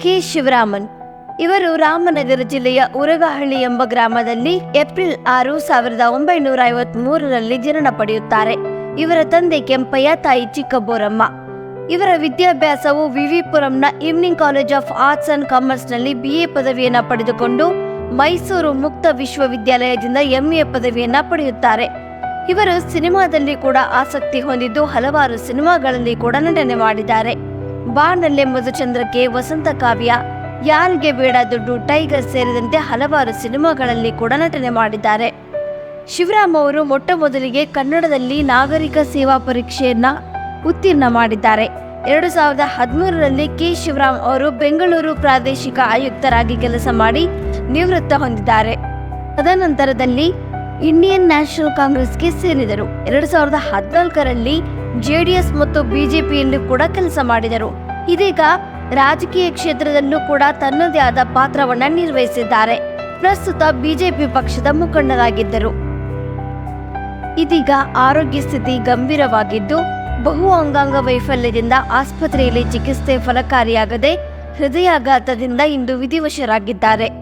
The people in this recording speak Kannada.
ಕೆ. ಶಿವರಾಮನ್. ಇವರು ರಾಮನಗರ ಜಿಲ್ಲೆಯ ಉರಗಹಳ್ಳಿ ಎಂಬ ಗ್ರಾಮದಲ್ಲಿ ಏಪ್ರಿಲ್ ಆರು ಸಾವಿರದ ಒಂಬೈನೂರ ಐವತ್ ಮೂರರಲ್ಲಿ ಜನನ ಪಡೆಯುತ್ತಾರೆ. ಇವರ ತಂದೆ ಕೆಂಪಯ್ಯ, ತಾಯಿ ಚಿಕ್ಕಬೋರಮ್ಮ. ಇವರ ವಿದ್ಯಾಭ್ಯಾಸವು ವಿವಿಪುರಂನ evening college of arts and ಕಾಮರ್ಸ್ನಲ್ಲಿ ಬಿಎ ಪದವಿಯನ್ನು ಪಡೆದುಕೊಂಡು ಮೈಸೂರು ಮುಕ್ತ ವಿಶ್ವವಿದ್ಯಾಲಯದಿಂದ ಎಂಎ ಪದವಿಯನ್ನ ಪಡೆಯುತ್ತಾರೆ. ಇವರು ಸಿನಿಮಾದಲ್ಲಿ ಕೂಡ ಆಸಕ್ತಿ ಹೊಂದಿದ್ದು ಹಲವಾರು ಸಿನಿಮಾಗಳಲ್ಲಿ ಕೂಡ ನಟನೆ ಮಾಡಿದ್ದಾರೆ. ಬಾನಲ್ಲೆ ಮಧುಚಂದ್ರಕ್ಕೆ ವಸಂತ ಕಾವ್ಯ, ಯಾರಿಗೆ ಬೇಡ ದುಡ್ಡು, ಟೈಗರ್ ಸೇರಿದಂತೆ ಹಲವಾರು ಸಿನಿಮಾಗಳಲ್ಲಿ ಕೂಡ ನಟನೆ ಮಾಡಿದ್ದಾರೆ. ಶಿವರಾಮ್ ಅವರು ಮೊಟ್ಟ ಮೊದಲಿಗೆ ಕನ್ನಡದಲ್ಲಿ ನಾಗರಿಕ ಸೇವಾ ಪರೀಕ್ಷೆಯನ್ನ ಉತ್ತೀರ್ಣ ಮಾಡಿದ್ದಾರೆ. ಎರಡು ಸಾವಿರದ ಹದಿಮೂರರಲ್ಲಿ ಕೆ. ಶಿವರಾಮ್ ಅವರು ಬೆಂಗಳೂರು ಪ್ರಾದೇಶಿಕ ಆಯುಕ್ತರಾಗಿ ಕೆಲಸ ಮಾಡಿ ನಿವೃತ್ತ ಹೊಂದಿದ್ದಾರೆ. ತದನಂತರದಲ್ಲಿ ಇಂಡಿಯನ್ ನ್ಯಾಷನಲ್ ಕಾಂಗ್ರೆಸ್ಗೆ ಸೇರಿದರು. ಎರಡು ಸಾವಿರದ ಹದಿನಾಲ್ಕರಲ್ಲಿ ಜೆಡಿಎಸ್ ಮತ್ತು ಬಿಜೆಪಿಯಲ್ಲಿ ಕೂಡ ಕೆಲಸ ಮಾಡಿದರು. ಇದೀಗ ರಾಜಕೀಯ ಕ್ಷೇತ್ರದಲ್ಲೂ ಕೂಡ ತನ್ನದೇ ಆದ ಪಾತ್ರವನ್ನ ನಿರ್ವಹಿಸಿದ್ದಾರೆ. ಪ್ರಸ್ತುತ ಬಿಜೆಪಿ ಪಕ್ಷದ ಮುಖಂಡರಾಗಿದ್ದರು. ಇದೀಗ ಆರೋಗ್ಯ ಸ್ಥಿತಿ ಗಂಭೀರವಾಗಿದ್ದು, ಬಹು ಅಂಗಾಂಗ ವೈಫಲ್ಯದಿಂದ ಆಸ್ಪತ್ರೆಯಲ್ಲಿ ಚಿಕಿತ್ಸೆ ಫಲಕಾರಿಯಾಗದೆ ಹೃದಯಾಘಾತದಿಂದ ಇಂದು ವಿಧಿವಶರಾಗಿದ್ದಾರೆ.